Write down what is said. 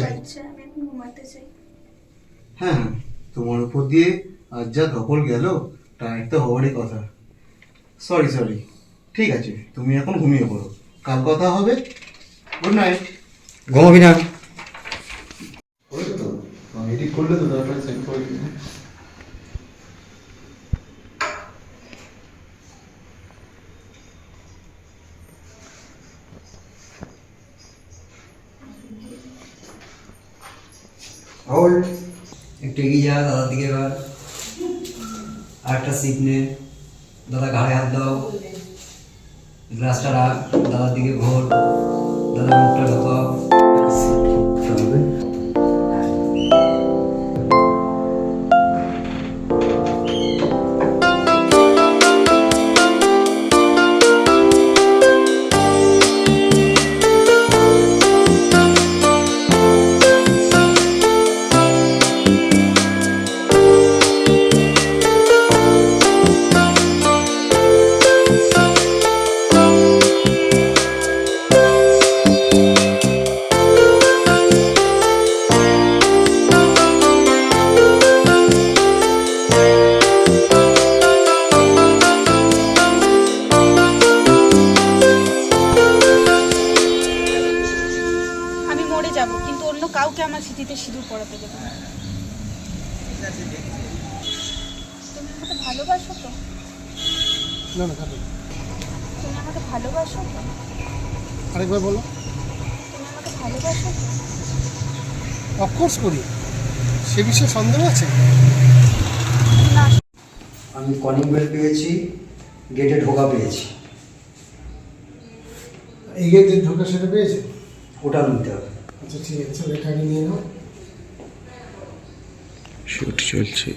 চাই। আচ্ছা হ্যাঁ হ্যাঁ তোমার উপর দিয়ে আজ যা ধকল গেল টায়ার তো হওয়ারই কথা। সরি সরি ঠিক আছে তুমি এখন ঘুমিয়ে পড়ো। কাল কথা হবে। গুড নাইট ঘুমাবি না। এডিট করলে তো তারপরে সেন্ড করে দিবি একটু এগিয়ে যা দাদার দিকে এবার। আর একটা সিট নে। দাদা ঘাড়ে হাত দাও। গ্লাসটা রাখ, দাদার দিকে ঘোর। দাদা মুখটা ঢোকাও কিন্তু অন্য কাউকে আমার স্মৃতিতে সিঁদুর পড়াতে দেবো না। তুমি আমাকে ভালোবাসো তো? না না কাটো তুমি আমাকে ভালোবাসো তো? আরেকবার বলো। তুমি আমাকে ভালোবাসো তো? অফকোর্স করি। সে বিষয়ে সন্দেহ আছে? না। আমি কলিং বেল পেয়েছি গেটে ঢোকা পেয়েছি। এই গেটে ঢোকা সেটা পেয়েছে? ওটা নিতে হবে। আচ্ছা ঠিক আছে লেখাটি নিয়ে নাও। শুট চলছে।